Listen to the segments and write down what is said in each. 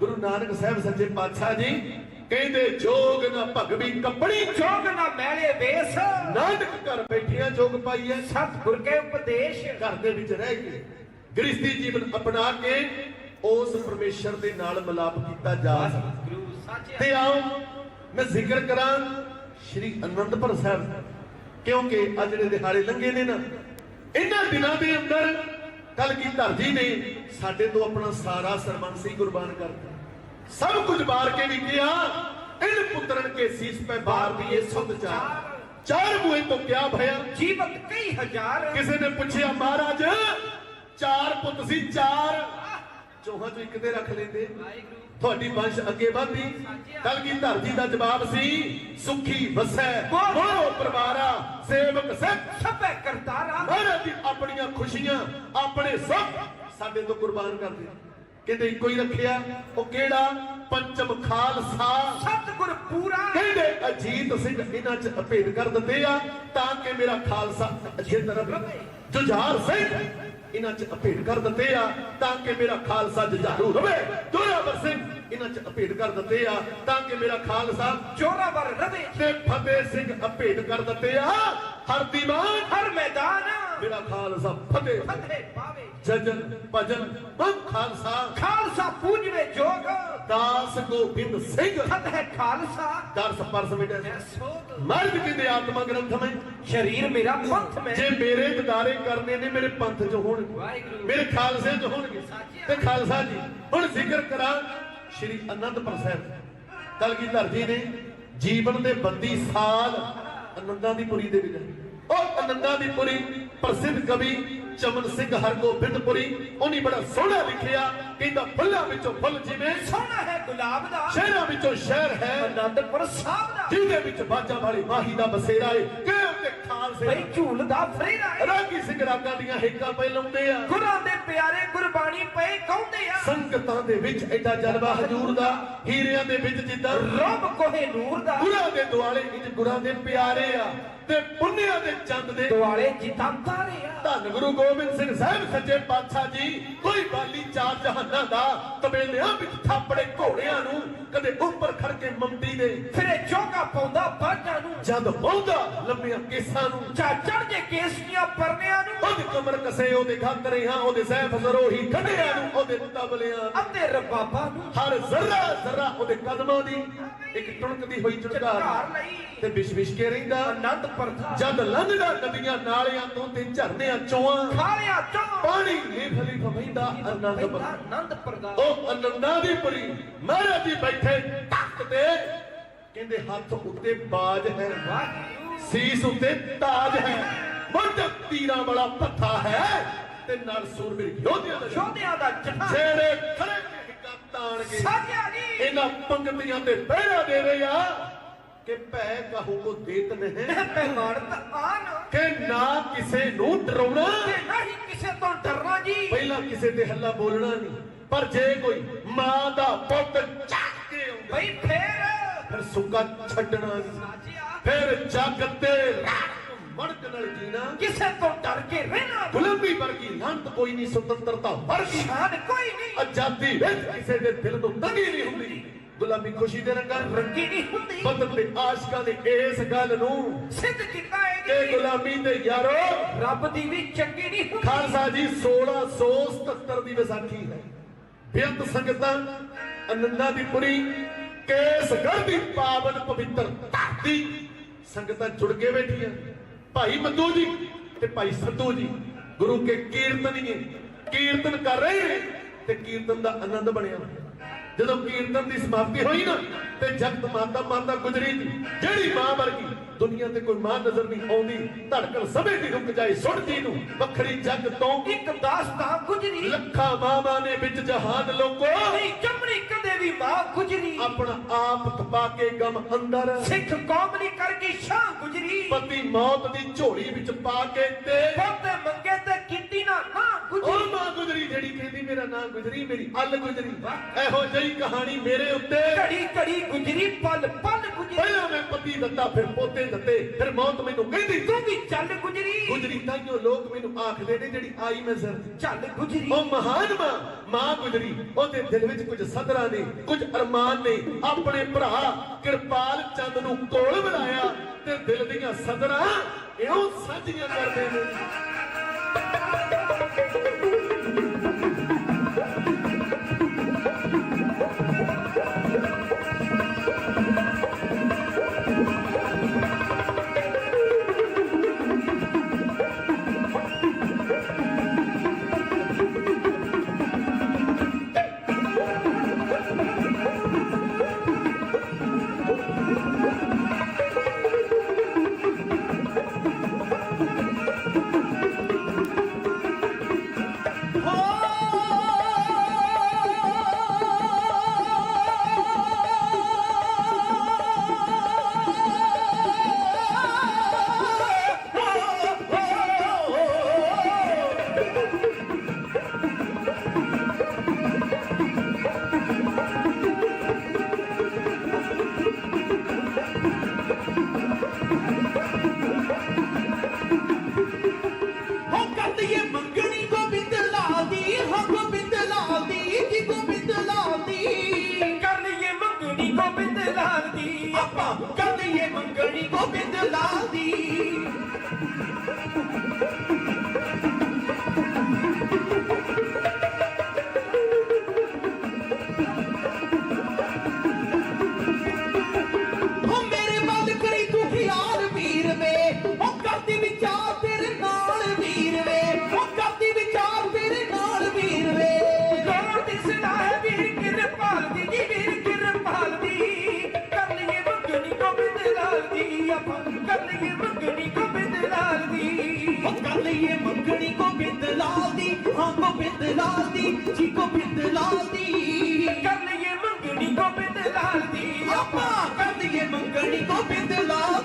ਗੁਰੂ ਨਾਨਕ ਸਾਹਿਬ ਸੱਚੇ ਪਾਤਸ਼ਾਹ ਜੀ ਕਹਿੰਦੇ ਜੋਗ ਨਾ ਭਗਵੀ ਕੱਪੜੀ ਜੋਗ ਨਾ ਮੈਲੇ ਵੇਸ। ਨਾਨਕ ਘਰ ਬੈਠਿਆਂ ਜੋਗ ਪਾਈ ਐ ਸਤਿਗੁਰ ਕੇ ਉਪਦੇਸ਼। ਘਰ ਦੇ ਵਿੱਚ ਰਹਿ ਕੇ ਗ੍ਰਸਤੀ ਜੀਵਨ ਅਪਣਾ ਕੇ ਉਸ ਪਰਮੇਸ਼ਰ ਦੇ ਨਾਲ ਮਿਲਾਪ ਕੀਤਾ ਜਾ ਸਕਦਾ ਤੇ ਆਓ ਮੈਂ ਜ਼ਿਕਰ ਕਰਾਂ ਸ਼੍ਰੀ ਅਨੰਦਪੁਰ ਸਾਹਿਬ ਕਿਉਂਕਿ ਆ ਜਿਹੜੇ ਦਿਹਾੜੇ ਲੰਘੇ ਨੇ ਨਾ। ਇਹਨਾਂ ਦਿਨਾਂ ਦੇ ਅੰਦਰ ਕੱਲ ਕੀ ਧਰਜੀ ਨੇ? ਸਾਡੇ ਤੋਂ ਆਪਣਾ ਸਾਰਾ ਸਰਬੰਸ ਹੀ ਕੁਰਬਾਨ ਕਰਤਾ। ਸਭ ਕੁਝ ਬਾਰ ਕੇ ਵੀ ਕਿਹਾ ਇਨ ਪੁੱਤਰਨ ਕੇ ਸੀਸ ਪੈ ਬਾਰ ਦੀਏ ਸੁਧ ਚਾਰ। ਚਾਰ ਬੂਏ ਤੋਂ ਕਿਆ ਭਇਆ? ਜੀਵਤ ਕਈ ਹਜ਼ਾਰ। ਕਿਸੇ ਨੇ ਪੁੱਛਿਆ ਮਹਾਰਾਜ ਚਾਰ ਪੁੱਤ ਸੀ ਚਾਰ। ਚੋਹਾਂ ਚੋਂ ਇੱਕ ਤੇ ਰੱਖ ਲੈਂਦੇ। ਤੁਹਾਡੀ ਵੰਸ਼ ਅੱਗੇ ਵਧਦੀ। ਕਲਗੀ ਧਰਜੀ ਦਾ ਜਵਾਬ ਸੀ ਸੁਖੀ ਵਸੈ ਮੋਰੋ ਪਰਵਾਰਾ ਸੇਵਕ ਸਿੱਖ। ਸਭੇ ਕਰਤਾਰਾ ਮਹਾਰਾਜ ਦੀ ਆਪਣੀਆਂ ਖੁਸ਼ੀਆਂ ਆਪਣੇ ਸੁੱਖ ਸਾਡੇ ਤੋਂ ਕੁਰਬਾਨ ਕਰਦੇ ਕਹਿੰਦੇ ਇੱਕੋ ਹੀ ਰੱਖਿਆ ਉਹ ਕਿਹੜਾ? ਪੰਚਮ ਖਾਲਸਾ। ਸਤਿਗੁਰ ਪੂਰਾ। ਕਹਿੰਦੇ ਅਜੀਤ ਸਿੰਘ ਇਹਨਾਂ ਚ ਅਭੇਦ ਕਰ ਦਿੰਦੇ ਆ ਤਾਂ ਕਿ ਮੇਰਾ ਖਾਲਸਾ ਅਜਿੱਤ ਰਵੇ ਜੁਝਾਰ ਸਿੰਘ ਇਹਨਾਂ ਚ ਅਭੇਦ ਕਰ ਦਿੰਦੇ ਆ ਤਾਂ ਕਿ ਮੇਰਾ ਖਾਲਸਾ ਜੁਝਾਰੂ ਰਵੇ। ਜੋਰਾਵਰ ਸਿੰਘ ਇਹਨਾਂ ਚ ਅਭੇਦ ਕਰ ਦਿੰਦੇ ਆ ਤਾਂ ਕਿ ਮੇਰਾ ਖਾਲਸਾ ਜੋਰਾਵਰ ਰਵੇ। ਤੇ ਫਤਿਹ ਸਿੰਘ ਅਭੇਦ ਕਰ ਦਿੰਦੇ ਆ। ਹਰ ਦੀਵਾਨ ਹਰ ਮੈਦਾਨ। ਮੇਰਾ ਖਾਲਸਾ ਫਤਿਹ ਫਤਿਹ ਪਾਵੇ। ਜਜਨ ਭਜਨ ਮਨ ਖਾਲਸਾ। ਖਾਲਸਾ ਪੂਜਵੇ ਜੋਗ। ਦਾਸ ਗੋਬਿੰਦ ਸਿੰਘ। ਫਤਿਹ ਖਾਲਸਾ। ਦਰਸ ਪਰਸ ਮਿਟੇ ਮਰਦ ਕਹਿੰਦੇ ਆਤਮਾ ਗ੍ਰੰਥ ਮੈਂ। ਸ਼ਰੀਰ ਮੇਰਾ ਪੰਥ ਮੈਂ। ਜੇ ਮੇਰੇ ਦਿਦਾਰੇ ਕਰਨੇ ਨੇ ਮੇਰੇ ਪੰਥ ਚ ਹੋਣਗੇ। ਮੇਰੇ ਖਾਲਸੇ ਚ ਹੋਣਗੇ। ਤੇ ਖਾਲਸਾ ਜੀ ਹੁਣ ਜ਼ਿਕਰ ਕਰਾਂ ਸ਼੍ਰੀ ਅਨੰਦਪੁਰ ਸਾਹਿਬ। ਕਲਗੀਧਰ ਜੀ ਨੇ ਜੀਵਨ ਦੇ 32 ਸਾਲ ਆਨੰਦਾਂ ਦੀ ਪੁਰੀ ਦੇ ਵਿੱਚ ਉਹ ਆਨੰਦਾਂ ਦੀ ਪੁਰੀ ਪ੍ਰਸਿੱਧ ਕਵੀ ਚਮਨ ਸਿੰਘ ਹਰਗੋਬਿੰਦਪੁਰੀ ਉਹਨੇ ਬੜਾ ਸੋਹਣਾ ਲਿਖਿਆ ਕਹਿੰਦਾ ਫੁੱਲਾਂ ਵਿੱਚੋਂ ਫੁੱਲ ਜਿਵੇਂ ਸੋਹਣਾ ਹੈ ਗੁਲਾਬ ਦਾ। ਸ਼ਹਿਰਾਂ ਵਿੱਚੋਂ ਸ਼ਹਿਰ ਹੈ। ਅਨੰਦਪੁਰ ਸਾਹਿਬ ਦਾ। ਜਿਹਦੇ ਵਿੱਚ ਬਾਜਾਂ ਵਾਲੀ ਮਾਹੀ ਦਾ ਬਸੇਰਾ ਏ ਕਿ ਤੇ ਖਾਲਸੇ ਬਈ ਝੂਲਦਾ ਫਰੀਦਾ ਹੈ ਰਾਗੀ ਸਿੰਘ ਰਾਗਾਂ ਦੀਆਂ ਹੇਕਾਂ ਪੈ ਲਾਉਂਦੇ ਆ। ਗੁਰਾਂ ਦੇ ਪਿਆਰੇ ਗੁਰਬਾਣੀ ਪਏ ਗਾਉਂਦੇ ਆ। ਸੰਗਤਾਂ ਦੇ ਵਿੱਚ ਐਡਾ ਜਲਵਾ ਹਜੂਰ ਦਾ ਹੀਰਿਆਂ ਦੇ ਵਿੱਚ ਜਿੱਦਾਂ ਰੱਬ ਕੋਹੇ ਨੂਰ ਦਾ। ਗੁਰਾਂ ਦੇ ਦੁਆਲੇ ਇੰਜ ਗੁਰਾਂ ਦੇ ਪਿਆਰੇ ਆ। ਤੇ ਪੁੰਨਿਆਂ ਦੇ ਚੰਦ ਦੇ। ਦੁਆਲੇ ਜਿਤਾਂ ਤਾਰੇ ਆ। ਧੰਨ ਗੁਰੂ ਗੋਬਿੰਦ ਸਿੰਘ ਸਾਹਿਬ ਸੱਚੇ ਪਾਤਸ਼ਾਹ ਜੀ ਕੋਈ ਬਾਲੀ ਚਾਰ ਜਹਾਨਾਂ ਦਾ ਤਬੇਲਿਆਂ ਵਿੱਚ ਥਾਪੜੇ ਘੋੜਿਆਂ ਨੂੰ ਕਦੇ ਉੱਪਰ ਖੜ ਕੇ ਮੰਡੀ ਦੇ। ਫਿਰੇ ਚੋਗਾ ਪਾਉਂਦਾ ਬਾਜਾਂ ਨੂੰ। ਜਦ ਪਹੁੰਚਦਾ ਲੰਮੀਆਂ ਕੇਸਾਂ ਨੂੰ। ਚਾ ਚੜ ਜੇ ਕੇਸਨੀਆਂ ਪਰਨਿਆਂ ਨੂੰ। ਉਹਦੇ ਕਮਰ ਕਸੇ ਉਹਦੇ ਖਾਤਰੇ ਹਾਂ ਉਹਦੇ ਸਹਿਬ ਜ਼ਰੋਹੀ ਖੜਿਆਂ ਨੂੰ ਉਹਦੇ ਤਬਲਿਆਂ ਅੱਤੇ ਰਬਾਬਾ ਨੂੰ। ਹਰ ਜ਼ਰਾ ਜ਼ਰਾ ਉਹਦੇ ਕਦਮਾਂ ਦੀ ਇੱਕ ਟੁਣਕਦੀ ਹੋਈ ਲਈ। ਤੇ ਵਿਸ਼ ਵਿਸ਼ ਕੇ ਰਹਿੰਦਾ। ਆਨੰਦ ਪਰਦਾ ਜਦ ਲੰਘਦਾ ਨਦੀਆਂ ਨਾਲਿਆਂ ਤੋਂ ਤੇ ਝਰਨਿਆਂ ਚੋਆਂ ਖਾਲਿਆ ਚੋਂ। ਪਾਣੀ ਲੀਫ ਲੀਫ ਵਹਿੰਦਾ ਆਨੰਦ ਪਰ ਆਨੰਦ ਪਰਦਾ ਉਹ ਆਨੰਦਾਂ ਦੀ ਪੁਰੀ ਮਹਾਰਾਜ ਜੀ ਬੈਠੇ ਤਖਤ ਤੇ ਕਹਿੰਦੇ ਹੱਥ ਉੱਤੇ ਬਾਜ ਹੈ ਸੀਸ ਉੱਤੇ ਤਾਜ ਹੈ ਮੁੰਡ ਤੀਰਾਂ ਵਾਲਾ ਪੱਥਾ ਹੈ ਤੇ ਨਾਲ ਸੂਰਬੀਰ ਯੋਧਿਆਂ ਦਾ। ਸ਼ੋਧਿਆਂ ਦਾ ਜਠਾ ਜਿਹੜੇ ਖੜੇ ਤਾਣ ਕੇ ਸਾਜਿਆ ਨਹੀਂ ਇਹਨਾਂ ਪੰਕਤੀਆਂ ਤੇ ਪਹਿਰਾ ਦੇ ਰਹੇ ਆ ਕਿ ਭੈ ਕਹੂ ਕੋ ਦੇਤ ਨਹੀਂ ਪੈਮਾਨ ਤਾਂ ਆਨ ਕਿ ਨਾ ਕਿਸੇ ਨੂੰ ਡਰਾਉਣਾ ਤੇ ਨਹੀਂ ਕਿਸੇ ਤੋਂ ਡਰਨਾ ਜੀ ਪਹਿਲਾਂ ਕਿਸੇ ਤੇ ਹੱਲਾ ਬੋਲਣਾ ਨਹੀਂ ਪਰ ਜੇ ਕੋਈ ਮਾਂ ਦਾ ਪੁੱਤ ਚੱਕ ਕੇ ਆਉਂਦਾ ਬਈ ਫੇਰ ਫਿਰ ਸੁੱਕਾ ਛੱਡਣਾ ਨਹੀਂ ਸਾਜਿਆ ਫਿਰ ਜੱਗ ਤੇ ਰਾਤ ਮੜਕ ਨਾਲ ਜੀਣਾ ਕਿਸੇ ਤੋਂ ਡਰ ਕੇ ਰਹਿਣਾ ਗੁਲਾਮੀ ਵਰਗੀ ਲੰਤ ਕੋਈ ਨਹੀਂ ਸੁਤੰਤਰਤਾ ਵਰਗੀ ਸ਼ਾਨ ਕੋਈ ਨਹੀਂ ਆਜ਼ਾਦੀ ਵਿੱਚ ਕਿਸੇ ਦੇ ਦਿਲ ਨੂੰ ਤੰਗੀ ਨਹੀਂ ਹੁੰਦੀ ਗੁਲਾਮੀ ਖੁਸ਼ੀ ਦੇ ਰੰਗਾਂ ਰੰਗੀ ਨਹੀਂ ਹੁੰਦੀ। ਬਦਲ ਦੇ ਆਸ਼ਕਾਂ ਨੇ ਇਸ ਗੱਲ ਨੂੰ। ਸਿੱਧ ਕੀਤਾ ਕਿ ਇਹਦੀ ਗੁਲਾਮੀ ਤੇ ਯਾਰੋ। ਰੱਬ ਦੀ ਵੀ ਚੰਗੀ ਨਹੀਂ ਹੁੰਦੀ। ਖਾਲਸਾ ਜੀ 1677 ਦੀ ਵਿਸਾਖੀ ਹੈ। ਬੇਅੰਤ ਸੰਗਤਾਂ ਆਨੰਦਾਂ ਦੀ ਪੁਰੀ ਕੇਸਗੜ੍ਹ ਦੀ ਪਾਵਨ ਪਵਿੱਤਰ ਧਰਤੀ। ਸੰਗਤਾਂ ਜੁੜ ਕੇ ਬੈਠੀਆਂ। ਭਾਈ ਮੰਦੂ ਜੀ ਤੇ ਭਾਈ ਸੰਧੂ ਜੀ ਗੁਰੂ ਕੇ ਕੀਰਤਨੀਏ। ਕੀਰਤਨ ਕਰ ਰਹੇ ਨੇ ਤੇ ਕੀਰਤਨ ਦਾ ਆਨੰਦ ਬਣਿਆ। ਜਦੋਂ ਕੀਰਤਨ ਦੀ ਸਮਾਪਤੀ ਹੋਈ ਨਾ ਤੇ ਜਗਤ ਮਾਤਾ ਮਾਤਾ ਗੁਜਰੀ ਜਿਹੜੀ ਮਾਂ ਵਰਗੀ ਦੁਨੀਆ ਤੇ ਕੋਈ ਮਾਂ ਨਜ਼ਰ ਨਹੀਂ ਆਉਂਦੀ ਧੜਕਣ ਸਮੇਂ ਦੀ ਰੁਕ ਜਾਏ ਸੁਣਦੀ ਨੂੰ। ਵੱਖਰੀ ਜੱਗ ਤੋਂ ਇੱਕ ਦਾਸਤਾਂ ਗੁਜਰੀ। ਲੱਖਾਂ ਮਾਵਾਂ ਨੇ ਵਿੱਚ ਜਹਾਨ ਲੋਕੋ। ਨਹੀਂ ਜੰਮਣੀ ਕਦੇ ਵੀ ਮਾਂ ਗੁਜਰੀ। ਆਪਣਾ ਆਪ ਤਪਾ ਕੇ ਗਮ ਅੰਦਰ। ਸਿੱਖ ਕੌਮ ਲਈ ਕਰ ਗਈ ਸ਼ਾਹ ਗੁਜਰੀ। ਪਤੀ ਮੌਤ ਦੀ ਝੋਲੀ ਵਿੱਚ ਪਾ ਕੇ ਤੇ ਪੋਤੇ ਮੰਗੇ ਤੇ ਕੀਤੀ ਨਾ ਨਾ ਉਹ ਮਾਂ ਗੁਜਰੀ ਜਿਹੜੀ ਕਹਿੰਦੀ ਮੇਰਾ ਨਾਂ ਗੁਜਰੀ ਮੇਰੀ ਅਲ ਗੁਜਰੀ। ਇਹੋ ਜਿਹੀ ਕਹਾਣੀ ਮੇਰੇ ਉੱਤੇ। ਘੜੀ ਘੜੀ ਗੁਜਰੀ ਪਲ ਪਲ ਗੁਜਰੀ। ਪਹਿਲਾਂ ਮੈਂ ਪਤੀ ਦਿੱਤਾ ਫਿਰ ਪੋਤੇ ਦਿੱਤੇ ਫਿਰ ਮੌਤ ਮੈਨੂੰ ਕਹਿੰਦੀ। ਤੂੰ ਵੀ ਚੱਲ ਗੁਜਰੀ। ਗੁਜਰੀ ਤਾਂ ਜੋ ਲੋਕ ਮੈਨੂੰ ਆਖਦੇ ਨੇ ਜਿਹੜੀ ਆਈ ਮੈਂ ਜ਼ਰ ਚੱਲ ਗੁਜਰੀ। ਉਹ ਮਹਾਨ ਮਾਂ ਮਾਂ ਗੁਜਰੀ ਉਹਦੇ ਦਿਲ ਵਿੱਚ ਕੁਝ ਸਦਰਾਂ ਨੇ ਕੁਝ ਅਰਮਾਨ ਨੇ ਆਪਣੇ ਭਰਾ ਕਿਰਪਾਲ ਚੰਦ ਨੂੰ ਕੋਲ ਬੁਲਾਇਆ ਤੇ ਦਿਲ ਦੀਆਂ ਸਦਰਾਂ ਇਉਂ ਸਾਂਝੀਆਂ ਕਰਦੇ ਨੇ। ਜੀ ਗੋਬਿੰਦ ਲਾਲ ਦੀ। ਕਰ ਲਈਏ ਮੰਗਣੀ ਗੋਬਿੰਦ ਲਾਲ ਦੀ। ਆਪਾਂ ਕਰ ਲਈਏ ਮੰਗਣੀ ਗੋਬਿੰਦ ਲਾਲ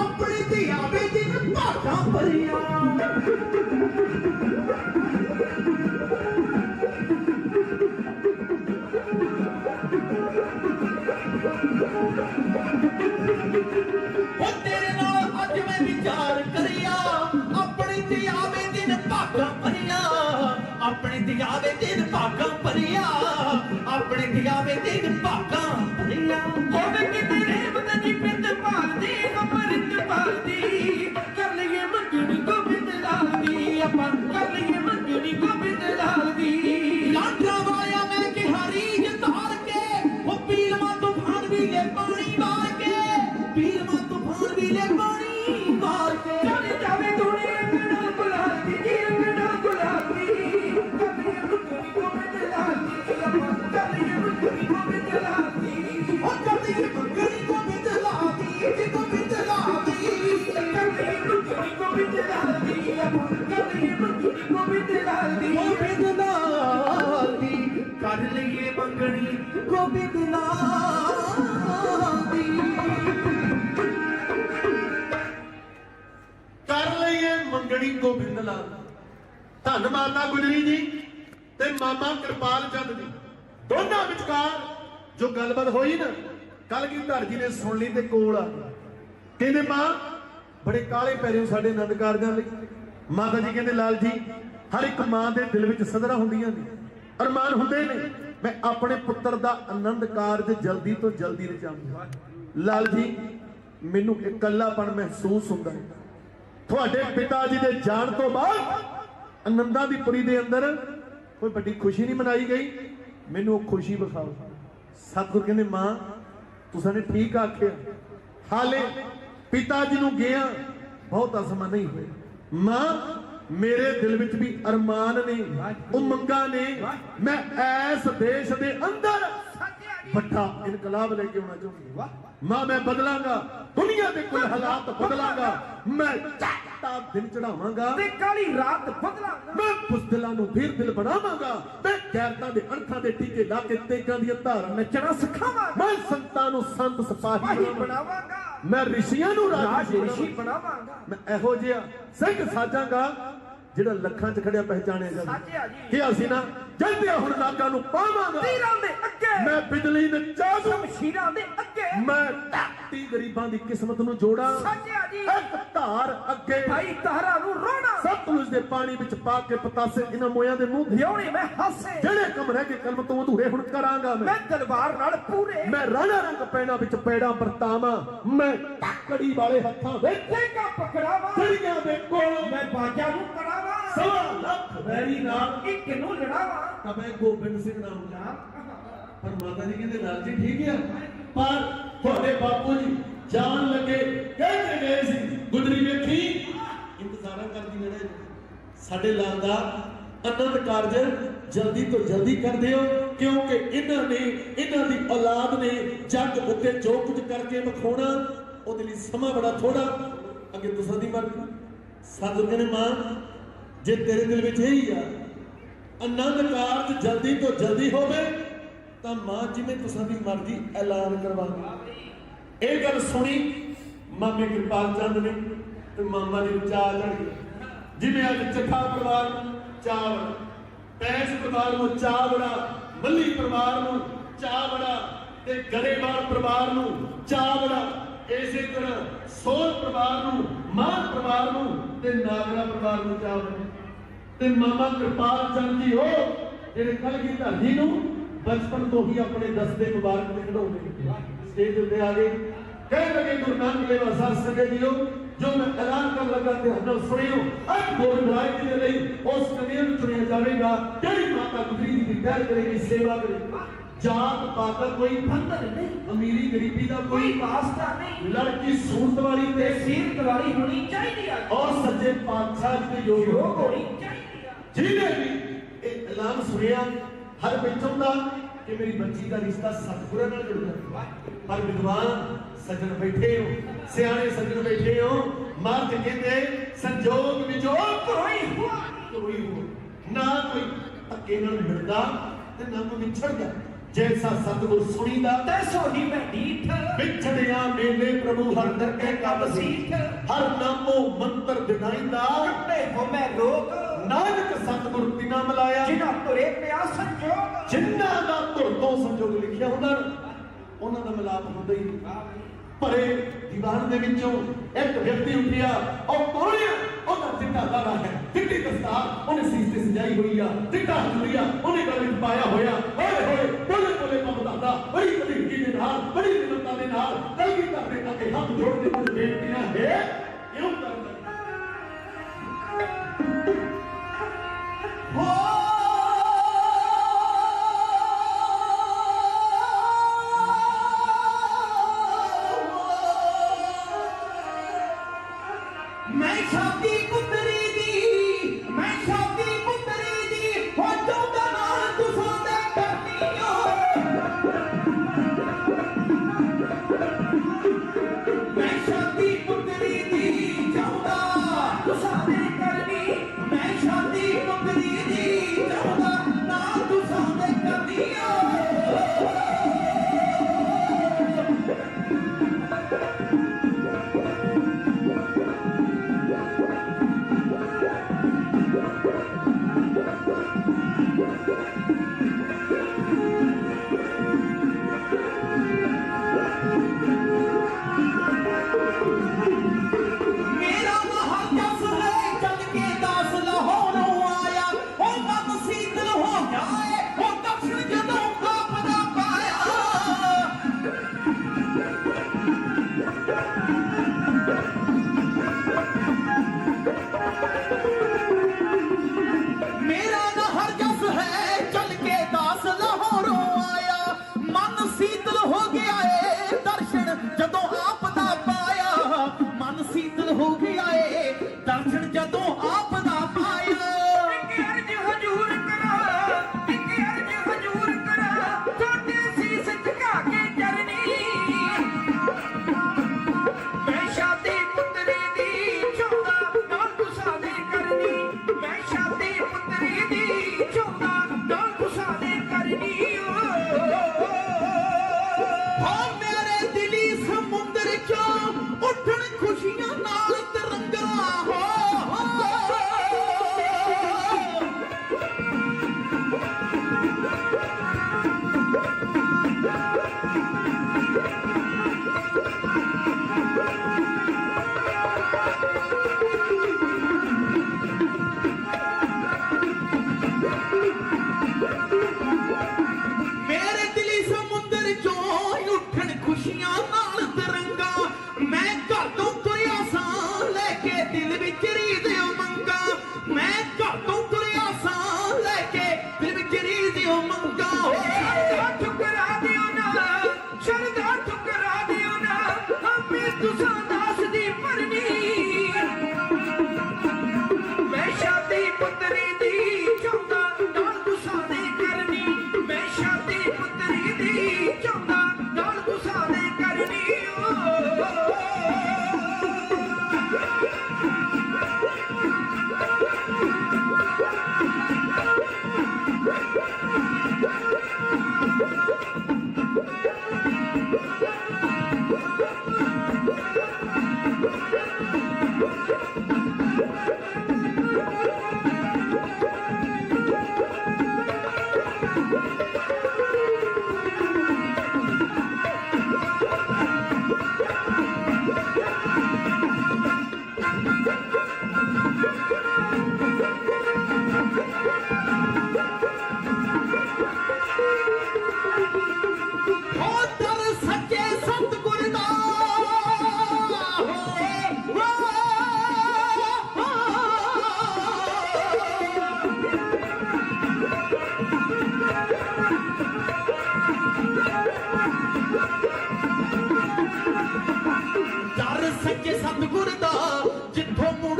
ਆਪਣੇ ਧੀਆ ਬੇਟੀ ਨੂੰ ਭਾਗਾ ਭਰੀਆਂ। ਉਹ ਤੇਰੇ ਨਾਲ ਅੱਜ ਮੈਂ ਵਿਚਾਰ ਕਰਿਆ। ਆਪਣੀ ਧੀਆ ਬੇਟੀ ਨੂੰ ਭਾਗਾ ਭਰੀਆਂ। ਆਪਣੀ ਧੀਆ ਬੇਟੀ ਨੂੰ ਭਾਗਾ ਭਰੀਆਂ। ਆਪਣੀ ਆਪਾਂ ਕਰ ਕਰ ਲਈਏ ਮੰਗਣੀ ਗੋਬਿੰਦ ਕਰ ਲਈਏ ਮੰਗਣੀ ਗੋਬਿੰਦ ਲਾਲ। ਧੰਨ ਮਾਤਾ ਗੁਜਰੀ ਜੀ ਤੇ ਮਾਮਾ ਕਿਰਪਾਲ ਚੰਦ ਜੀ। ਦੋਨਾਂ ਵਿਚਕਾਰ ਜੋ ਗੱਲਬਾਤ ਹੋਈ ਨਾ ਕੱਲ ਕੀ ਧਰ ਜੀ ਨੇ ਸੁਣ ਲਈ ਤੇ ਕੋਲ ਆ ਗਏ। ਕਹਿੰਦੇ, ਮਾਂ, ਬੜੇ ਕਾਲੇ ਪੈ ਪੈਰਿਓ ਸਾਡੇ ਆਨੰਦ ਕਾਰਜਾਂ ਲਈ। ਮਾਤਾ ਜੀ ਕਹਿੰਦੇ, ਲਾਲ ਜੀ, ਹਰ ਇੱਕ ਮਾਂ ਦੇ ਦਿਲ ਵਿੱਚ ਸਦਰਾਂ ਹੁੰਦੀਆਂ ਨੇ, ਅਰਮਾਨ ਹੁੰਦੇ ਨੇ। ਮੈਂ ਆਪਣੇ ਪੁੱਤਰ ਦਾ ਆਨੰਦ ਕਾਰਜ ਜਲਦੀ ਤੋਂ ਜਲਦੀ ਰਚਾਵਾਂ ਲਾਲ ਜੀ, ਮੈਨੂੰ ਇਕੱਲਾਪਣ ਮਹਿਸੂਸ ਹੁੰਦਾ ਹੈ। ਤੁਹਾਡੇ ਪਿਤਾ ਜੀ ਦੇ ਜਾਣ ਤੋਂ ਬਾਅਦ ਆਨੰਦਾਂ ਦੀ ਪੁਰੀ ਦੇ ਅੰਦਰ ਕੋਈ ਵੱਡੀ ਖੁਸ਼ੀ ਨਹੀਂ ਮਨਾਈ ਗਈ। ਮੈਨੂੰ ਉਹ ਖੁਸ਼ੀ ਵਿਖਾਓ। ਸਤਿਗੁਰ ਕਹਿੰਦੇ, ਮਾਂ, ਤੁਸੀਂ ਨੇ ਠੀਕ ਆਖਿਆ। ਹਾਲੇ ਪਿਤਾ ਜੀ ਨੂੰ ਗਿਆ, ਬਹੁਤ ਸਮਾਂ ਨਹੀਂ ਹੋਇਆ ਮਾਂ ਮੇਰੇ ਦਿਲ ਵਿੱਚ ਵੀ ਅਰਮਾਨ ਨੇ ਉਮੰਗਾਂ ਨੇ। ਮੈਂ ਐਸ ਦੇਸ਼ ਦੇ ਅੰਦਰ ਵੱਡਾ ਇਨਕਲਾਬ ਲੈ ਕੇ ਆਉਣਾ ਚਾਹੁੰਦੀ ਮਾਂ ਮੈਂ ਬਦਲਾਂਗਾ। ਦੁਨੀਆ ਦੇ ਕੁੱਲ ਹਾਲਾਤ ਬਦਲਾਂਗਾ। ਮੈਂ ਚਾਹਤਾ ਦਿਨ ਚੜਾਵਾਂਗਾ ਤੇ ਕਾਲੀ ਰਾਤ ਬਦਲਾਂਗਾ। ਮੈਂ ਬੁਜ਼ਦਲਾਂ ਨੂੰ ਫਿਰ ਦਿਲ ਬਣਾਵਾਂਗਾ। ਮੈਂ ਗੈਰਤਾਂ ਦੇ ਅਣਖਾਂ ਦੇ ਟੀਕੇ ਲਾ ਕੇ ਤੇਗਾਂ ਦੀਆਂ ਧਾਰਾਂ ਨੱਚਣਾ ਸਿਖਾਵਾਂਗਾ ਮੈਂ ਸੰਤਾਂ ਨੂੰ ਸੰਤ ਸਿਪਾਹੀ ਪਾਹੀ ਬਣਾਵਾਂਗਾ। ਮੈਂ ਰਿਸ਼ੀਆਂ ਨੂੰ ਰਾਜ ਰਿਸ਼ੀ ਬਣਾਵਾਂਗਾ। ਮੈਂ ਇਹੋ ਜਿਹਾ ਸਿੰਘ ਸਾਜਾਂਗਾ ਜਿਹੜਾ ਲੱਖਾਂ 'ਚ ਖੜਿਆ ਪਹਿਚਾਣਿਆ ਜਾਵੇ ਸਾਜਿਆ ਜੀ। ਕਿ ਅਸੀਂ ਨਾ ਜਲਦੀਆਂ ਹੁਣ ਨਾਕਾਂ ਨੂੰ ਪਾਵਾਂਗਾ। ਤੀਰਾਂ ਦੇ ਅੱਗੇ। ਮੈਂ ਬਿਜਲੀ ਨੇ ਚਾਹੂ ਸ਼ਮਸ਼ੀਰਾਂ ਦੇ ਅੱਗੇ। ਮੈਂ ਧਰਤੀ ਗਰੀਬਾਂ ਦੀ ਕਿਸਮਤ ਨੂੰ ਜੋੜਾਂ। ਸਾਜਿਆ ਜੀ। ਇੱਕ ਧਾਰ ਅੱਗੇ। ਭਾਈ ਤਾਰਾ ਨੂੰ ਰੋਣਾ। ਸਤਲੁਜ ਦੇ ਪਾਣੀ ਵਿੱਚ ਪਾ ਕੇ ਪਤਾਸੇ ਇਹਨਾਂ ਮੋਇਆਂ ਦੇ ਮੂੰਹ ਦੇ। ਲਿਉਣੇ ਮੈਂ ਹਾਸੇ। ਜਿਹੜੇ ਕੰਮ ਰਹਿ ਗਏ ਕਲਮ ਤੋਂ ਅਧੂਰੇ ਹੁਣ ਕਰਾਂਗਾ ਮੈਂ। ਮੈਂ ਤਲਵਾਰ ਨਾਲ ਪੂਰੇ। ਮੈਂ ਰਾਣਾ ਰੰਗ ਪੈਣਾ ਵਿੱਚ ਪੈੜਾ ਵਰਤਾਵਾਂ। ਮੈਂ ਟੱਕੜੀ ਵਾਲੇ ਹੱਥਾਂ ਵਿੱਚ ਤੇਗਾ ਪਕੜਾਵਾ। ਚੜੀਆਂ ਦੇ ਕੋਲ। ਮੈਂ ਬਾਜਾ ਨੂੰ ਕਰਾਵਾ ਸਵਾ ਲੱਖ ਵੈਰੀ ਨਾਲ ਇੱਕ ਨੂੰ ਲੜਾਵਾ। ਤਾਂ ਮੈਂ ਗੋਬਿੰਦ ਸਿੰਘ ਨਾਮ ਦਾ ਪਰ ਮਾਤਾ ਜੀ ਕਹਿੰਦੇ ਲਾਲ ਜੀ ਠੀਕ ਆ। ਪਰ ਤੁਹਾਡੇ ਬਾਪੂ ਜੀ ਜਾਣ ਲੱਗੇ ਕਹਿੰਦੇ ਗਏ ਸੀ ਗੁਜਰੀ ਵੇਖੀ। ਇੰਤਜ਼ਾਰਾਂ ਕਰਦੀ ਨੜੇ ਸਾਡੇ ਲਾਲ ਦਾ ਆਨੰਦ ਕਾਰਜ ਜਲਦੀ ਤੋਂ ਜਲਦੀ ਕਰ ਦਿਓ ਕਿਉਂਕਿ ਇਹਨਾਂ ਨੇ ਇਹਨਾਂ ਦੀ ਔਲਾਦ ਨੇ ਜੱਗ ਉੱਤੇ ਜੋ ਕੁਝ ਕਰਕੇ ਵਿਖਾਉਣਾ ਉਹਦੇ ਲਈ ਸਮਾਂ ਬੜਾ ਥੋੜਾ ਅੱਗੇ ਤੁਸਾਂ ਦੀ ਮਰਜ਼ੀ। ਸਤਿਗੁਰ ਕਹਿੰਦੇ ਮਾਂ ਜੇ ਤੇਰੇ ਦਿਲ ਵਿੱਚ ਇਹੀ ਆ, ਆਨੰਦ ਕਾਰਜ ਜਲਦੀ ਤੋਂ ਜਲਦੀ ਹੋਵੇ, ਤਾਂ ਮਾਂ ਜਿਵੇਂ ਤੁਸਾਂ ਦੀ ਮਰਜ਼ੀ ਐਲਾਨ ਕਰਵਾਵੇ ਇਹ ਗੱਲ ਸੁਣੀ, ਮਾਮੇ ਕਿਰਪਾਲ ਚੰਦ ਨੇ ਤੇ ਮਾਮਾ ਜੀ ਨੂੰ ਚਾਹ ਚੜ ਗਿਆ। ਜਿਵੇਂ ਅੱਜ ਚੱਠਾ ਪਰਿਵਾਰ ਨੂੰ ਚਾਹ ਪੈਸ ਪਰਿਵਾਰ ਨੂੰ ਚਾਹ ਬੜਾ, ਮੱਲੀ ਪਰਿਵਾਰ ਨੂੰ ਚਾਹ ਬੜਾ ਤੇ ਗਰੇਵਾਲ ਪਰਿਵਾਰ ਨੂੰ ਚਾਹ ਬੜਾ, ਇਸੇ ਤਰ੍ਹਾਂ ਸੋਲ ਪਰਿਵਾਰ ਨੂੰ, ਮਾਨ ਪਰਿਵਾਰ ਨੂੰ ਤੇ ਨਾਗਰਾ ਪਰਿਵਾਰ ਨੂੰ ਚਾਹ ਬੜਾ। ਤੇ ਮਾਮਾ ਕਿਰਪਾਲ ਚੰਦ ਜੀ ਉਹ ਜਿਹੜੇ ਕਲਗੀ ਧਰਜੀ ਨੂੰ ਬਚਪਨ ਤੋਂ ਹੀ ਆਪਣੇ ਦਸਦੇ ਮੁਬਾਰਕ ਤੇ ਕਢਾਉਂਦੇ ਸਟੇਜ ਉੱਤੇ ਆ ਗਏ। ਕਹਿ ਲਗੇ ਗੁਰੂ ਨਾਨਕ ਦੇਵ ਅਸਾਰ ਸੰਗੇ ਜੀਓ। ਜੋ ਮੈਂ ਐਲਾਨ ਕਰਨ ਲੱਗਾ ਤੇ ਹਨੋ ਸੁਣਿਓ ਅੱਜ ਗੋਬਿੰਦ ਰਾਏ ਜੀ ਦੇ ਲਈ ਉਸ ਕਨੇਰ ਨੂੰ ਚੁਣਿਆ ਜਾਵੇਗਾ ਜਿਹੜੀ ਮਾਤਾ ਗੁਜਰੀ ਦੀ ਪਹਿਲ ਕਰੇਗੀ ਸੇਵਾ ਕਰੇਗੀ ਜਾਤ ਪਾਤ ਦਾ ਕੋਈ ਬੰਧਨ ਨਹੀਂ ਅਮੀਰੀ ਗਰੀਬੀ ਦਾ ਕੋਈ ਵਾਸਤਾ ਨਹੀਂ। ਲੜਕੀ ਸੂਰਤ ਵਾਲੀ ਤੇ ਸੀਰਤ ਵਾਲੀ ਹੋਣੀ ਚਾਹੀਦੀ ਆ। ਔਰ ਸੱਚੇ ਪਾਤਸ਼ਾਹ ਦੇ ਯੋਗ ਹੋਣੀ ਚਾਹੀਦੀ ਜਿਹਨੇ ਵੀ ਇਹ ਐਲਾਨ ਸੁਣਿਆ ਹਰ ਵਿੱਚੋਂ ਦਾ ਕਿ ਮੇਰੀ ਬੱਚੀ ਦਾ ਰਿਸ਼ਤਾ ਸਤਿਗੁਰਾਂ ਨਾਲ ਜੁੜਦਾ ਪਰ ਵਿਦਵਾਨ ਸੱਜਣ ਬੈਠੇ ਹੋ ਸਿਆਣੇ ਸੱਜਣ ਬੈਠੇ ਹੋ ਮਰਦ ਕਹਿੰਦੇ ਸੰਜੋਗ ਵਿਚੋਂ ਕੋਈ ਹੁਆ ਕੋਈ ਹੋ। ਨਾ ਕੋਈ ਧੱਕੇ ਨਾਲ ਮਿਲਦਾ ਤੇ ਨਾ ਕੋਈ ਵਿਛੜਦਾ ਜੈਸਾ ਸਤਿਗੁਰ ਸੁਣੀਦਾ ਤੇ ਸੋਹੀ ਮੈਂ ਢੀਠ। ਵਿਛੜਿਆ ਮੇਲੇ ਪ੍ਰਭੂ ਹਰ ਦਰ ਕੇ ਕਬ ਸੀਠ। ਹਰ ਨਾਮੋ ਮੰਤਰ ਦਿਨਾਇਂਦਾ ਕੱਟੇ ਹੋ ਮੈਂ ਰੋਗ ਨਾਨਕ ਸਤਿਗੁਰ ਤਿਨਾ ਮਲਾਇਆ। ਜਿਨ੍ਹਾਂ ਤੁਰੇ ਪਿਆ ਸੰਜੋਗ। ਜਿਨ੍ਹਾਂ ਦਾ ਧੁਰ ਤੋਂ ਸੰਜੋਗ ਲਿਖਿਆ ਹੁੰਦਾ ਉਹਨਾਂ ਦਾ ਮਿਲਾਪ ਹੁੰਦਾ ਹੀ। ਭਰੇ ਦੀਵਾਨ ਦੇ ਵਿੱਚੋਂ ਇੱਕ ਵਿਅਕਤੀ ਉੱਠਿਆ ਉਹ ਕੋਲਿਆ ਉਹਦਾ ਚਿੱਟਾ ਦਾੜਾ ਹੈ। ਚਿੱਟੀ ਦਸਤਾਰ ਉਹਨੇ ਸੀਸ ਤੇ ਸਜਾਈ ਹੋਈ ਆ ਚਿੱਟਾ ਚੁਰੀਆ ਉਹਨੇ ਗਲ ਵਿੱਚ ਪਾਇਆ ਹੋਇਆ। ਹੋਏ ਹੋਏ ਬੋਲੇ ਬੋਲੇ ਮਮ ਦਾਦਾ ਬੜੀ ਕਦੀਕੀ ਦੇ ਨਾਲ ਬੜੀ ਨਿਮਰਤਾ ਦੇ ਨਾਲ ਕਲਗੀ ਕਰਦੇ ਅੱਗੇ ਹੱਥ ਜੋੜ ਕੇ ਬੇਨਤੀਆਂ ਹੈ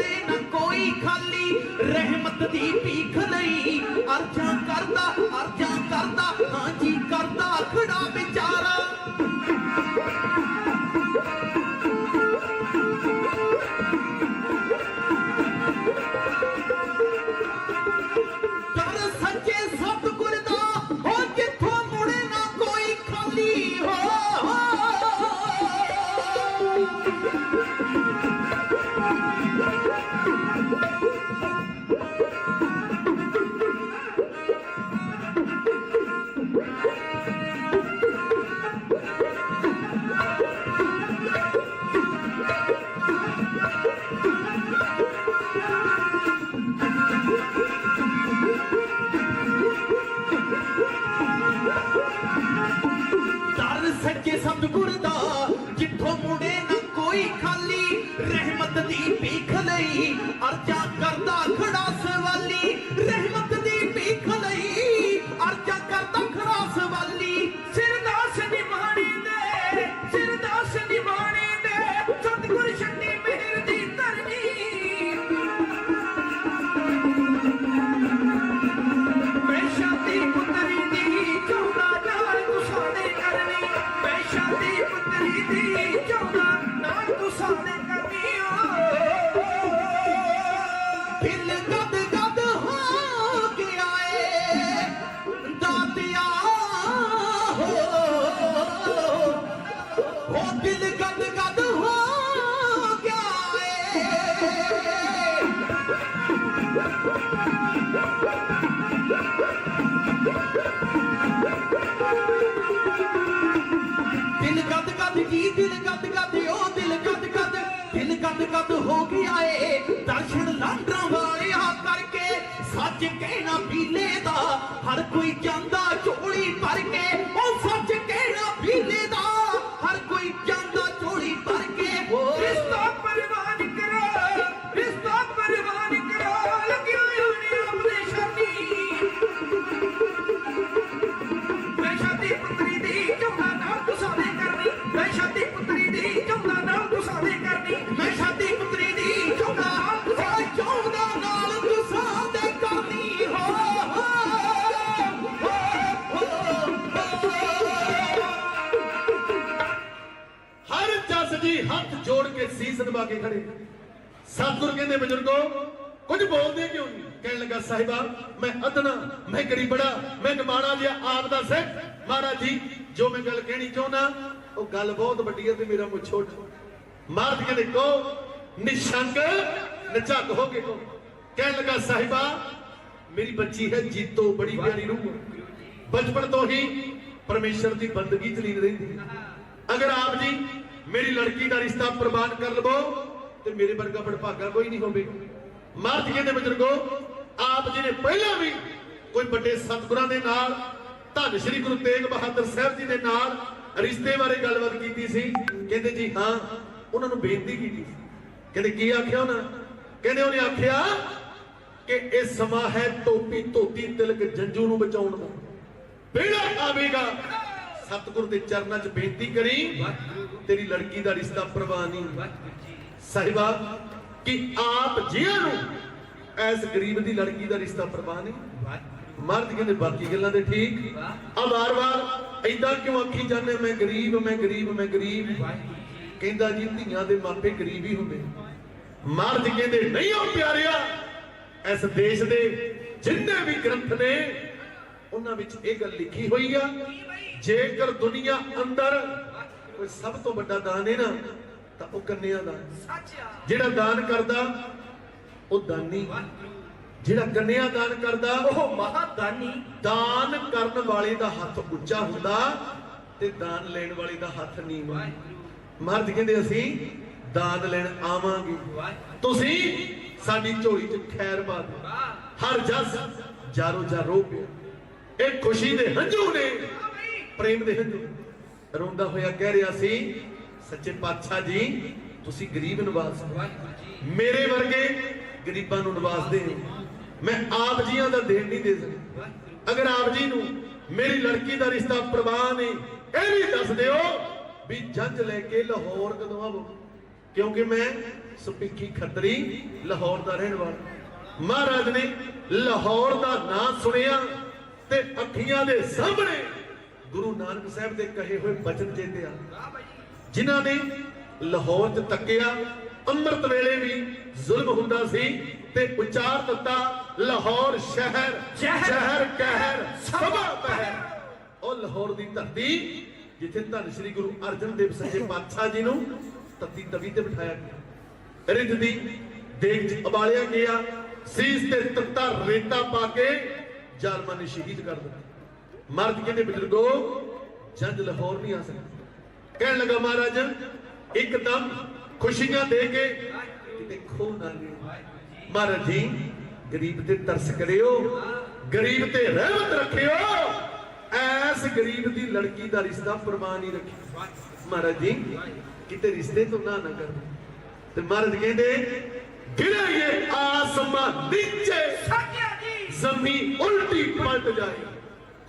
ਜਿੱਥੋਂ ਨਾ ਕੋਈ ਖਾਲੀ ਰਹਿਮਤ ਦੀ ਭੀਖ ਲਈ। ਦਰ ਸੱਚੇ ਸਤਿਗੁਰ ਦਾ, ਜਿੱਥੋਂ ਮੁੜੇ ਨਾ ਕੋਈ ਖਾਲੀ ਰਹਿਮਤ ਦੀ ਭੀਖ ਲਈ, ਅਰਜ਼ਾ ਕਰਦਾ ਖੜਾ ਦਿਲ ਕੱਦ ਕੱਦ ਉਹ ਦਿਲ ਕੱਦ ਕੱਦ ਦਿਲ ਕੱਦ ਗਦ ਹੋ ਗਿਆ ਏ ਦਰਸ਼ਨ ਲਾਂਡਰਾਂ ਵਾਲਿਆ ਕਰਕੇ, ਸੱਚ ਕਹਿਣਾ ਪੀਲੇ ਦਾ, ਹਰ ਕੋਈ ਜਾਂਦਾ ਝੋਲੀ ਭਰ ਕੇ। ਸੀਸ ਨਵਾ ਕੇ ਖੜੇ। ਸਤਿਗੁਰ ਕਹਿੰਦੇ, ਬਜ਼ੁਰਗੋ, ਕੁਝ ਬੋਲਦੇ ਕਿਉਂ ਨਹੀਂ? ਕਹਿਣ ਲੱਗਾ, ਸਾਹਿਬਾ, ਮੈਂ ਅਦਨਾ, ਮੈਂ ਗਰੀਬੜਾ ਮੈਂ ਨਿਮਾਣਾ ਜਿਹਾ ਆਪ ਦਾ ਸਿੱਖ ਮਹਾਰਾਜ ਜੀ, ਜੋ ਮੈਂ ਗੱਲ ਕਹਿਣੀ ਚਾਹੁੰਦਾ, ਉਹ ਗੱਲ ਬਹੁਤ ਵੱਡੀ ਹੈ ਤੇ ਮੇਰਾ ਮੁੱਛ ਛੋਟਾ ਮਹਾਰਾਜ ਕਹਿੰਦੇ, ਕੋ ਨਿਸ਼ੰਕ ਨਝੱਗ ਹੋ ਕੇ ਕੋ। ਕਹਿਣ ਲੱਗਾ, ਸਾਹਿਬਾ, ਮੇਰੀ ਬੱਚੀ ਹੈ ਜੀਤੋ, ਬੜੀ ਪਿਆਰੀ ਰੂਹ ਬਚਪਨ ਤੋਂ ਹੀ ਪਰਮੇਸ਼ਰ ਦੀ ਬੰਦਗੀ ਚ ਲੀਨ ਰਹਿੰਦੀ ਅਗਰ ਆਪ ਜੀ ਮੇਰੀ ਲੜਕੀ ਦਾ ਰਿਸ਼ਤਾ ਪ੍ਰਵਾਨ ਕਰ ਲਵੋ ਤੇ ਮੇਰੇ ਵਰਗਾ ਬੜਭਾਗਾ ਕੋਈ ਨਹੀਂ ਹੋਵੇ। ਮਹਾਰਾਜ ਜੀ ਬਜ਼ੁਰਗੋ, ਆਪ ਜੀ ਨੇ ਪਹਿਲਾਂ ਵੀ ਕੋਈ ਵੱਡੇ ਸਤਿਗੁਰਾਂ ਦੇ ਨਾਲ, ਧੰਨ ਸ਼੍ਰੀ ਗੁਰੂ ਤੇਗ ਬਹਾਦਰ ਸਾਹਿਬ ਜੀ ਦੇ ਨਾਲ ਰਿਸ਼ਤੇ ਬਾਰੇ ਗੱਲਬਾਤ ਕੀਤੀ ਸੀ। ਕਹਿੰਦੇ ਜੀ, ਹਾਂ, ਉਹਨਾਂ ਨੂੰ ਬੇਨਤੀ ਕੀਤੀ ਸੀ। ਕਹਿੰਦੇ, ਕੀ ਆਖਿਆ ਉਹਨਾਂ ਕਹਿੰਦੇ, ਉਹਨੇ ਆਖਿਆ ਕਿ ਇਹ ਸਮਾਂ ਹੈ ਟੋਪੀ ਧੋਤੀ ਤਿਲਕ ਜੰਜੂ ਨੂੰ ਬਚਾਉਣ ਦਾ। ਵੇਲਾ ਆਵੇਗਾ। ਸਤਿਗੁਰ ਦੇ ਚਰਨਾਂ 'ਚ ਬੇਨਤੀ ਕਰੀ। ਤੇਰੀ ਲੜਕੀ ਦਾ ਰਿਸ਼ਤਾ ਪ੍ਰਵਾਨ ਨਹੀਂ। ਸਾਹਿਬਾ ਕਿ ਆਪ ਜੀਆਂ ਨੂੰ ਐਸ ਗਰੀਬ ਦੀ ਲੜਕੀ ਦਾ ਰਿਸ਼ਤਾ ਪ੍ਰਵਾਨ ਨਹੀਂ। ਮਰਦ ਕਹਿੰਦੇ, ਬਾਕੀ ਗੱਲਾਂ ਤੇ ਠੀਕ। ਆ ਵਾਰ-ਵਾਰ ਐਦਾਂ ਕਿਉਂ ਆਖੀ ਜਾਂਦੇ, ਮੈਂ ਗਰੀਬ ਮੈਂ ਗਰੀਬ ਮੈਂ ਗਰੀਬ। ਕਹਿੰਦਾ ਜੀ, ਧੀਆਂ ਦੇ ਮਾਪੇ ਗਰੀਬ ਹੀ ਹੁੰਦੇ। ਮਰਦ ਕਹਿੰਦੇ, ਨਹੀਂ ਹੋ ਪਿਆਰਿਆ ਇਸ ਦੇਸ਼ ਦੇ ਜਿੰਨੇ ਵੀ ਗ੍ਰੰਥ ਨੇ, ਉਹਨਾਂ ਵਿੱਚ ਇਹ ਗੱਲ ਲਿਖੀ ਹੋਈ ਆ। ਜੇਕਰ ਦੁਨੀਆ ਅੰਦਰ ਕੋਈ ਸਭ ਤੋਂ ਵੱਡਾ ਦਾਨ ਹੈ ਨਾ ਤਾਂ ਉਹ ਕੰਨਿਆ ਦਾ। ਜਿਹੜਾ ਦਾਨ ਕਰਦਾ ਉਹ ਦਾਨੀ। ਜਿਹੜਾ ਕੰਨਿਆ ਦਾਨ ਕਰਦਾ ਉਹ ਮਹਾਦਾਨੀ। ਦਾਨ ਕਰਨ ਵਾਲੇ ਦਾ ਹੱਥ ਉੱਚਾ ਹੁੰਦਾ ਤੇ ਦਾਨ ਲੈਣ ਵਾਲੇ ਦਾ ਹੱਥ ਨੀਵਾਂ। ਮਰਦ ਕਹਿੰਦੇ ਅਸੀਂ ਦਾਨ ਲੈਣ ਆਵਾਂਗੇ। ਤੁਸੀਂ ਸਾਡੀ ਝੋਲੀ 'ਚ ਖੈਰ ਪਾ ਦਿਓ। ਹਰ ਜਸ ਜਾਰੋ ਜਾ ਰੋ ਪਿਆ ਇਹ ਖੁਸ਼ੀ ਦੇ ਹੰਝੂ ਨੇ। ਪ੍ਰੇਮ ਦੇ ਹੰਝੂ ਰੋਂਦਾ ਹੋਇਆ ਕਹਿ ਰਿਹਾ ਸੀ, ਸੱਚੇ ਪਾਤਸ਼ਾਹ ਜੀ, ਤੁਸੀਂ ਗਰੀਬ ਨਵਾਜ਼ ਮੇਰੇ ਵਰਗੇ ਗਰੀਬਾਂ ਨੂੰ ਨਵਾਜ਼ਦੇ ਹੋ ਮੈਂ ਆਪ ਜੀਆਂ ਦਾ ਦੇਣ ਨਹੀਂ ਦੇ ਸਕਦਾ। ਅਗਰ ਆਪ ਜੀ ਨੂੰ ਮੇਰੀ ਲੜਕੀ ਦਾ ਰਿਸ਼ਤਾ ਪ੍ਰਵਾਨ ਹੈ ਇਹ ਵੀ ਦੱਸ ਦਿਓ ਵੀ ਜੰਜ ਲੈ ਕੇ ਲਾਹੌਰ ਕਦੋਂ ਆਵੋ। ਕਿਉਂਕਿ ਮੈਂ ਸੁਪੀਕੀ ਖੱਤਰੀ ਲਾਹੌਰ ਦਾ ਰਹਿਣ ਵਾਲਾ। ਮਹਾਰਾਜ ਨੇ ਲਾਹੌਰ ਦਾ ਨਾਂ ਸੁਣਿਆ ਤੇ ਅੱਖੀਆਂ ਦੇ ਸਾਹਮਣੇ ਗੁਰੂ ਨਾਨਕ ਸਾਹਿਬ ਦੇ ਕਹੇ ਹੋਏ ਬਚਨ ਚੇਤੇ ਆ। ਜਿਨ੍ਹਾਂ ਨੇ ਲਾਹੌਰ 'ਚ ਤੱਕਿਆ ਅੰਮ੍ਰਿਤ ਵੇਲੇ ਵੀ ਜ਼ੁਲਮ ਹੁੰਦਾ ਸੀ ਤੇ ਉਚਾਰ ਦਿੱਤਾ ਲਾਹੌਰ ਸ਼ਹਿਰ ਜ਼ਹਿਰ, ਸ਼ਹਿਰ ਕਹਿਰ ਸਭਾ ਪਹਿਰ ਉਹ ਲਾਹੌਰ ਦੀ ਧਰਤੀ ਜਿੱਥੇ ਧੰਨ ਸ੍ਰੀ ਗੁਰੂ ਅਰਜਨ ਦੇਵ ਸੱਚੇ ਪਾਤਸ਼ਾਹ ਜੀ ਨੂੰ ਤਤੀ ਤਵੀ ਤੇ ਬਿਠਾਇਆ ਗਿਆ। ਰਿੱਧ ਦੀ ਦੇਗ 'ਚ ਉਬਾਲਿਆ ਗਿਆ ਸੀਸ ਤੇ ਤੱਤਾ ਰੇਤਾ ਪਾ ਕੇ ਜ਼ਾਲਮਾਂ ਨੇ ਸ਼ਹੀਦ ਕਰ ਦਿੱਤਾ। ਮਰਦ ਕਹਿੰਦੇ ਬਜ਼ੁਰਗੋ ਜੰਜ ਲਾਹੌਰ ਨਹੀਂ ਆ ਸਕਦਾ। ਕਹਿਣ ਲੱਗਾ ਮਹਾਰਾਜ ਇੱਕਦਮ ਖੁਸ਼ੀਆਂ ਦੇ ਕੇ ਕਿਤੇ ਖੋ ਨਾ ਗਏ ਮਹਾਰਾਜ ਜੀ ਗਰੀਬ ਤੇ ਤਰਸ ਕਰਿਓ ਗਰੀਬ ਤੇ ਰਹਿਮਤ ਰੱਖਿਓ। ਐਸ ਗਰੀਬ ਦੀ ਲੜਕੀ ਦਾ ਰਿਸ਼ਤਾ ਪ੍ਰਮਾਨ ਹੀ ਰੱਖਿਆ ਮਹਾਰਾਜ ਜੀ ਕਿਤੇ ਰਿਸ਼ਤੇ ਤੋਂ ਨਾ ਨਾ ਕਰ। ਤੇ ਮਹਾਰਾਜ ਕਹਿੰਦੇ ਗਿਰੇ ਆਸਮਾਨ ਨੀਚੇ। ਜ਼ਮੀਨ ਉਲਟੀ ਪਲਟ ਜਾਏ।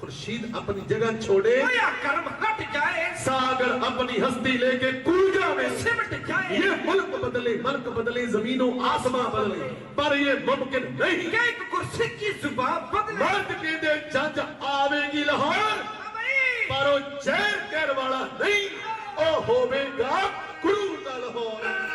खुर्शीद अपनी जगह छोड़े कर्म हट जाए सागर अपनी हस्ती लेके कूद जावे सिमट जाए ये मुल्क बदले मल्क बदले जमीनों आसमां बदले पर ये मुमकिन नहीं कि एक कुर्सी की जुबान बदले मर्द के दे जज आवेगी लाहौर पर वो जहर कहर वाला नहीं ओ होवेगा क्रूर का लाहौर